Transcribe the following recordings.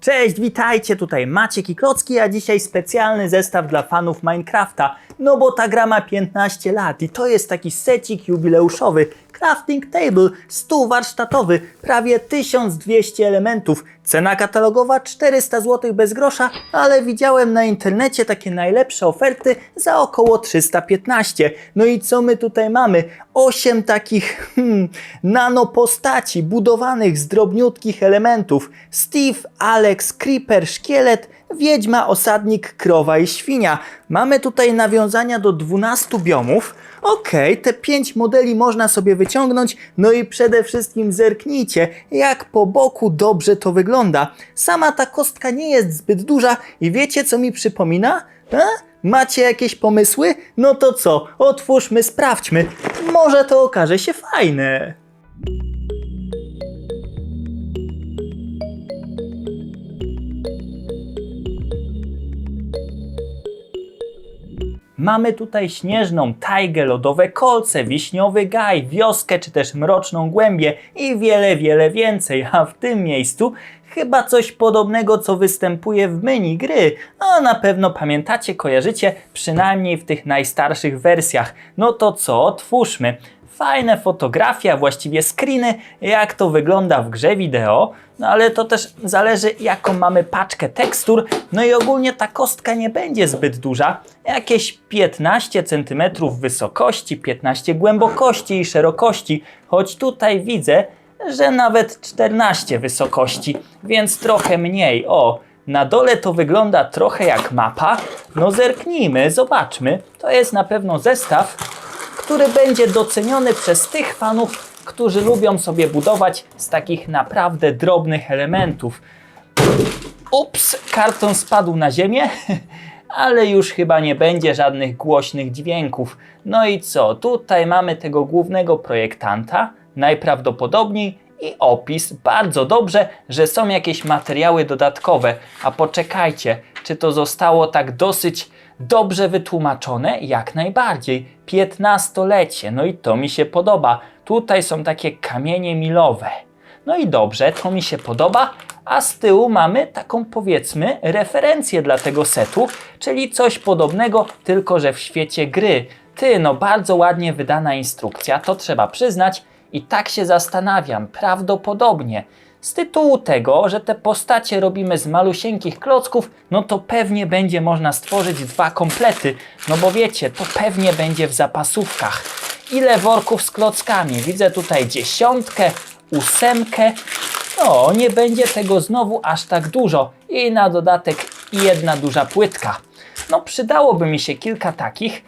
Cześć, witajcie, tutaj Maciek i Klocki, a dzisiaj specjalny zestaw dla fanów Minecrafta. No bo ta gra ma 15 lat i to jest taki secik jubileuszowy. Crafting Table, stół warsztatowy, prawie 1200 elementów. Cena katalogowa 400 zł bez grosza, ale widziałem na internecie takie najlepsze oferty za około 315. No i co my tutaj mamy? 8 takich hmm, nano postaci budowanych z drobniutkich elementów. Steve, Alex, Creeper, Szkielet, Wiedźma, Osadnik, Krowa i Świnia. Mamy tutaj nawiązania do 12 biomów. Okej, te 5 modeli można sobie wyciągnąć, no i przede wszystkim zerknijcie, jak po boku dobrze to wygląda. Sama ta kostka nie jest zbyt duża i wiecie co mi przypomina? A? Macie jakieś pomysły? No to co? Otwórzmy, sprawdźmy. Może to okaże się fajne. Mamy tutaj śnieżną tajgę, lodowe kolce, wiśniowy gaj, wioskę czy też mroczną głębię i wiele, wiele więcej. A w tym miejscu chyba coś podobnego, co występuje w menu gry. A na pewno pamiętacie, kojarzycie, przynajmniej w tych najstarszych wersjach. No to co, otwórzmy. Fajne fotografie, a właściwie screeny, jak to wygląda w grze wideo. No ale to też zależy, jaką mamy paczkę tekstur. No i ogólnie ta kostka nie będzie zbyt duża. Jakieś 15 cm wysokości, 15 głębokości i szerokości. Choć tutaj widzę, że nawet 14 wysokości, więc trochę mniej. O, na dole to wygląda trochę jak mapa. No zerknijmy, zobaczmy. To jest na pewno zestaw, który będzie doceniony przez tych fanów, którzy lubią sobie budować z takich naprawdę drobnych elementów. Ups, karton spadł na ziemię, ale już chyba nie będzie żadnych głośnych dźwięków. No i co? Tutaj mamy tego głównego projektanta, najprawdopodobniej i opis. Bardzo dobrze, że są jakieś materiały dodatkowe. A poczekajcie, czy to zostało tak dosyć dobrze wytłumaczone? Jak najbardziej. 15-lecie, no i to mi się podoba. Tutaj są takie kamienie milowe. No i dobrze, to mi się podoba, a z tyłu mamy taką powiedzmy referencję dla tego setu, czyli coś podobnego, tylko że w świecie gry. Ty, no bardzo ładnie wydana instrukcja, to trzeba przyznać i tak się zastanawiam, prawdopodobnie z tytułu tego, że te postacie robimy z malusieńkich klocków, no to pewnie będzie można stworzyć dwa komplety, no bo wiecie, to pewnie będzie w zapasówkach. Ile worków z klockami? Widzę tutaj dziesiątkę, ósemkę. No, nie będzie tego znowu aż tak dużo. I na dodatek jedna duża płytka. No, przydałoby mi się kilka takich,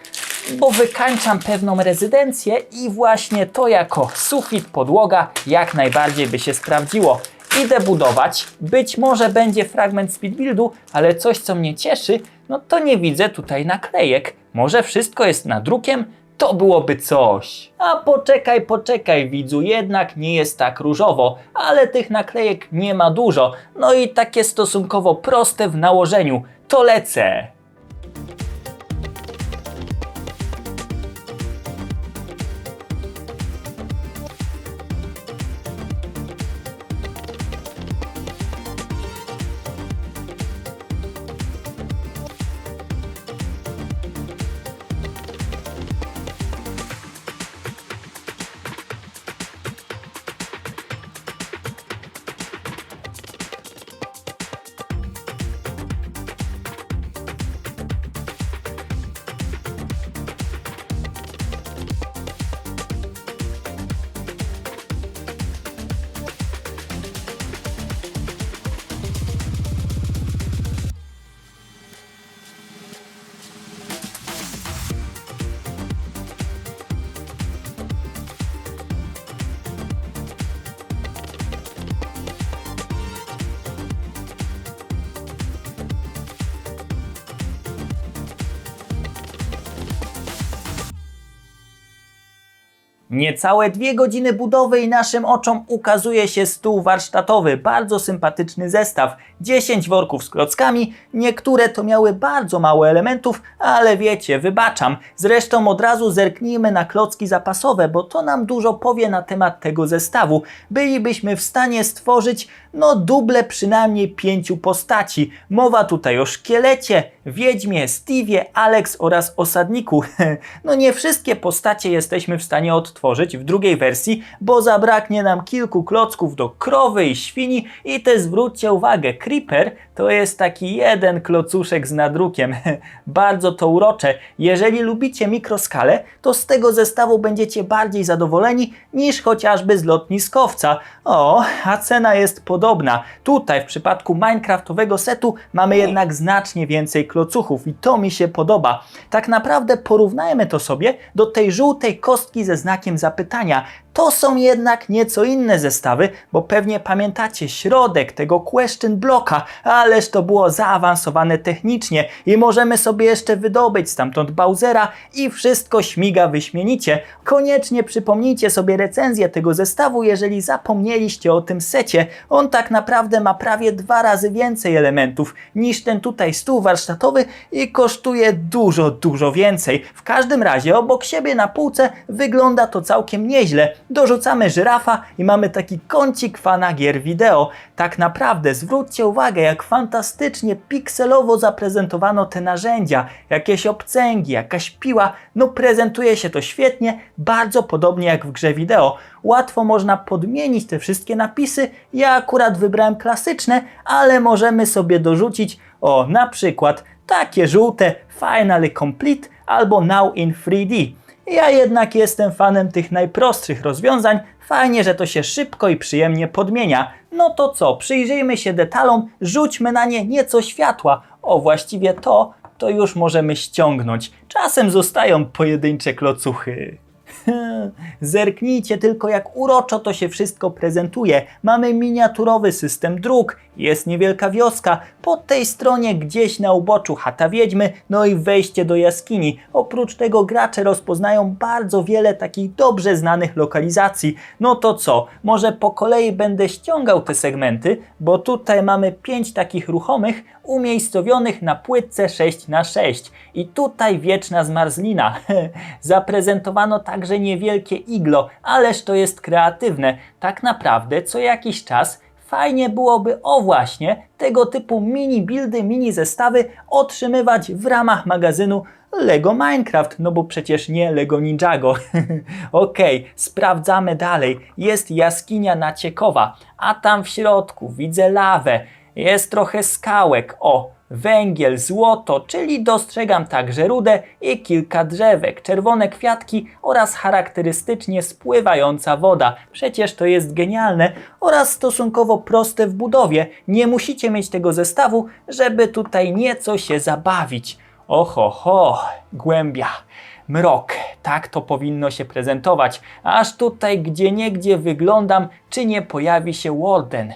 bo wykańczam pewną rezydencję i właśnie to jako sufit, podłoga jak najbardziej by się sprawdziło. Idę budować, być może będzie fragment speedbuildu, ale coś co mnie cieszy, no to nie widzę tutaj naklejek. Może wszystko jest nadrukiem? To byłoby coś. A poczekaj, poczekaj, widzu, jednak nie jest tak różowo, ale tych naklejek nie ma dużo. No i takie stosunkowo proste w nałożeniu. To lecę. Niecałe dwie godziny budowy i naszym oczom ukazuje się stół warsztatowy, bardzo sympatyczny zestaw, 10 worków z klockami, niektóre to miały bardzo mało elementów, ale wiecie, wybaczam. Zresztą od razu zerknijmy na klocki zapasowe, bo to nam dużo powie na temat tego zestawu. Bylibyśmy w stanie stworzyć, no duble przynajmniej pięciu postaci. Mowa tutaj o szkielecie, wiedźmie, Steve'ie, Alex oraz osadniku. No nie wszystkie postacie jesteśmy w stanie odtworzyć w drugiej wersji, bo zabraknie nam kilku klocków do krowy i świni i też zwróćcie uwagę, Creeper to jest taki jeden klocuszek z nadrukiem. Bardzo to urocze. Jeżeli lubicie mikroskalę, to z tego zestawu będziecie bardziej zadowoleni niż chociażby z lotniskowca. O, a cena jest podobna. Tutaj w przypadku Minecraftowego setu mamy jednak znacznie więcej klocuchów i to mi się podoba. Tak naprawdę porównajmy to sobie do tej żółtej kostki ze znakiem zapytania. To są jednak nieco inne zestawy, bo pewnie pamiętacie środek tego question bloka, ależ to było zaawansowane technicznie i możemy sobie jeszcze wydobyć stamtąd Bowsera i wszystko śmiga wyśmienicie. Koniecznie przypomnijcie sobie recenzję tego zestawu, jeżeli zapomnieliście o tym secie. On tak naprawdę ma prawie dwa razy więcej elementów niż ten tutaj stół warsztatowy i kosztuje dużo, dużo więcej. W każdym razie obok siebie na półce wygląda to całkiem nieźle. Dorzucamy żyrafa i mamy taki kącik fana gier wideo. Tak naprawdę zwróćcie uwagę, jak fantastycznie pikselowo zaprezentowano te narzędzia. Jakieś obcęgi, jakaś piła. No prezentuje się to świetnie, bardzo podobnie jak w grze wideo. Łatwo można podmienić te wszystkie napisy. Ja akurat wybrałem klasyczne, ale możemy sobie dorzucić o na przykład takie żółte Finally Complete albo Now in 3D. Ja jednak jestem fanem tych najprostszych rozwiązań. Fajnie, że to się szybko i przyjemnie podmienia. No to co, przyjrzyjmy się detalom, rzućmy na nie nieco światła. O, właściwie to, to już możemy ściągnąć. Czasem zostają pojedyncze klocuchy. Zerknijcie tylko, jak uroczo to się wszystko prezentuje. Mamy miniaturowy system dróg, jest niewielka wioska, po tej stronie gdzieś na uboczu chata wiedźmy, no i wejście do jaskini. Oprócz tego gracze rozpoznają bardzo wiele takich dobrze znanych lokalizacji. No to co, może po kolei będę ściągał te segmenty, bo tutaj mamy pięć takich ruchomych umiejscowionych na płytce 6 na 6 i tutaj wieczna zmarzlina. Zaprezentowano także niewielkie iglo, ależ to jest kreatywne. Tak naprawdę co jakiś czas fajnie byłoby o właśnie tego typu mini buildy, mini zestawy otrzymywać w ramach magazynu Lego Minecraft, no bo przecież nie Lego Ninjago. Okej, okay, sprawdzamy dalej. Jest jaskinia naciekowa, a tam w środku widzę lawę. Jest trochę skałek. O, węgiel, złoto, czyli dostrzegam także rudę i kilka drzewek, czerwone kwiatki oraz charakterystycznie spływająca woda. Przecież to jest genialne oraz stosunkowo proste w budowie. Nie musicie mieć tego zestawu, żeby tutaj nieco się zabawić. Oho, ho, głębia mrok. Tak to powinno się prezentować. Aż tutaj gdzie niegdzie wyglądam, czy nie pojawi się Warden.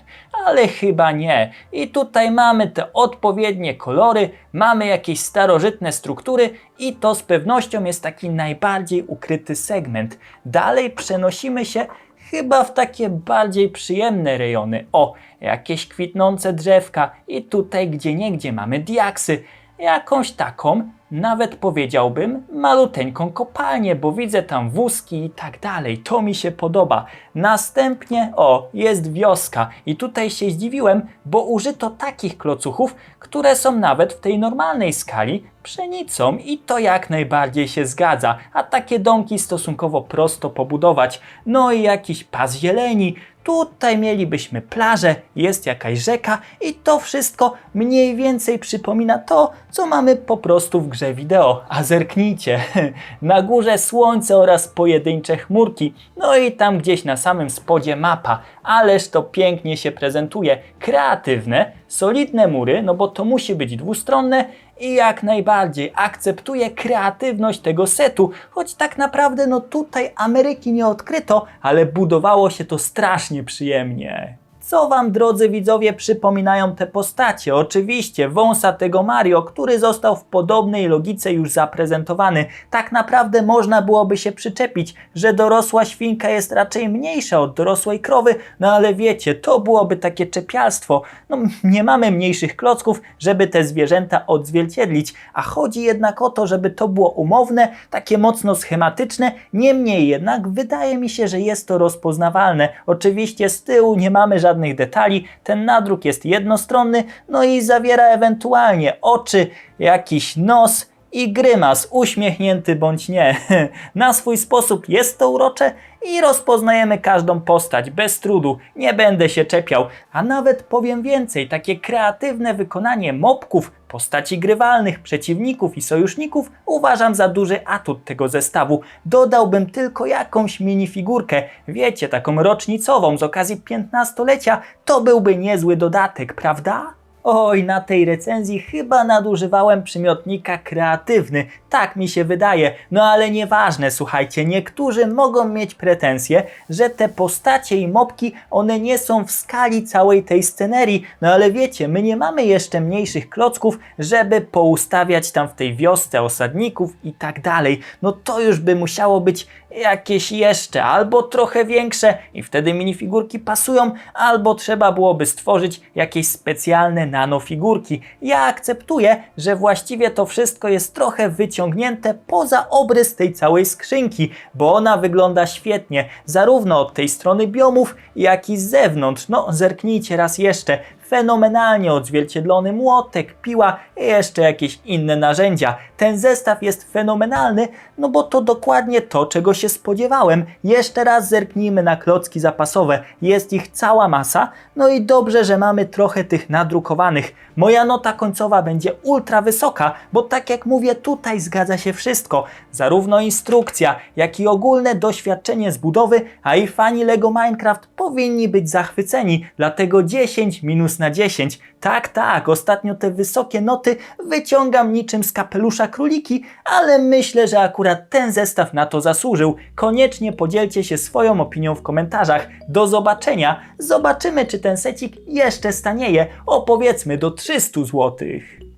Ale chyba nie. I tutaj mamy te odpowiednie kolory, mamy jakieś starożytne struktury i to z pewnością jest taki najbardziej ukryty segment. Dalej przenosimy się chyba w takie bardziej przyjemne rejony. O, jakieś kwitnące drzewka i tutaj gdzie niegdzie mamy diaksy. Jakąś taką nawet powiedziałbym maluteńką kopalnię, bo widzę tam wózki i tak dalej. To mi się podoba. Następnie, o, jest wioska i tutaj się zdziwiłem, bo użyto takich klocuchów, które są nawet w tej normalnej skali pszenicą i to jak najbardziej się zgadza, a takie domki stosunkowo prosto pobudować. No i jakiś pas zieleni, Tutaj mielibyśmy plażę, jest jakaś rzeka i to wszystko mniej więcej przypomina to, co mamy po prostu w grze wideo. A zerknijcie, na górze słońce oraz pojedyncze chmurki, no i tam gdzieś na samym spodzie mapa. Ależ to pięknie się prezentuje, kreatywne, solidne mury, no bo to musi być dwustronne i jak najbardziej akceptuję kreatywność tego setu, choć tak naprawdę no tutaj Ameryki nie odkryto, ale budowało się to strasznie przyjemnie. Co wam, drodzy widzowie, przypominają te postacie? Oczywiście wąsatego Mario, który został w podobnej logice już zaprezentowany. Tak naprawdę można byłoby się przyczepić, że dorosła świnka jest raczej mniejsza od dorosłej krowy, no ale wiecie, to byłoby takie czepialstwo. No nie mamy mniejszych klocków, żeby te zwierzęta odzwierciedlić, a chodzi jednak o to, żeby to było umowne, takie mocno schematyczne, niemniej jednak wydaje mi się, że jest to rozpoznawalne. Oczywiście z tyłu nie mamy żadnych detali, ten nadruk jest jednostronny, no i zawiera ewentualnie oczy, jakiś nos i grymas, uśmiechnięty bądź nie. Na swój sposób jest to urocze i rozpoznajemy każdą postać bez trudu, nie będę się czepiał, a nawet powiem więcej, takie kreatywne wykonanie mopków, postaci grywalnych, przeciwników i sojuszników uważam za duży atut tego zestawu. Dodałbym tylko jakąś minifigurkę, wiecie, taką rocznicową z okazji 15-lecia, to byłby niezły dodatek, prawda? Oj, na tej recenzji chyba nadużywałem przymiotnika kreatywny, tak mi się wydaje. No ale nieważne, słuchajcie, niektórzy mogą mieć pretensje, że te postacie i mopki, one nie są w skali całej tej scenerii. No ale wiecie, my nie mamy jeszcze mniejszych klocków, żeby poustawiać tam w tej wiosce osadników i tak dalej. No to już by musiało być jakieś jeszcze, albo trochę większe i wtedy minifigurki pasują, albo trzeba byłoby stworzyć jakieś specjalne nanofigurki. Ja akceptuję, że właściwie to wszystko jest trochę wyciągnięte poza obrys tej całej skrzynki, bo ona wygląda świetnie, zarówno od tej strony biomów, jak i z zewnątrz. No, zerknijcie raz jeszcze. Fenomenalnie odzwierciedlony młotek, piła i jeszcze jakieś inne narzędzia. Ten zestaw jest fenomenalny, no bo to dokładnie to, czego się spodziewałem. Jeszcze raz zerknijmy na klocki zapasowe. Jest ich cała masa, no i dobrze, że mamy trochę tych nadrukowanych. Moja nota końcowa będzie ultra wysoka, bo tak jak mówię, tutaj zgadza się wszystko. Zarówno instrukcja, jak i ogólne doświadczenie z budowy, a i fani LEGO Minecraft powinni być zachwyceni, dlatego 10 minus na 10. Tak, tak, ostatnio te wysokie noty wyciągam niczym z kapelusza króliki, ale myślę, że akurat ten zestaw na to zasłużył. Koniecznie podzielcie się swoją opinią w komentarzach. Do zobaczenia. Zobaczymy, czy ten secik jeszcze stanieje. O powiedzmy do 300 złotych.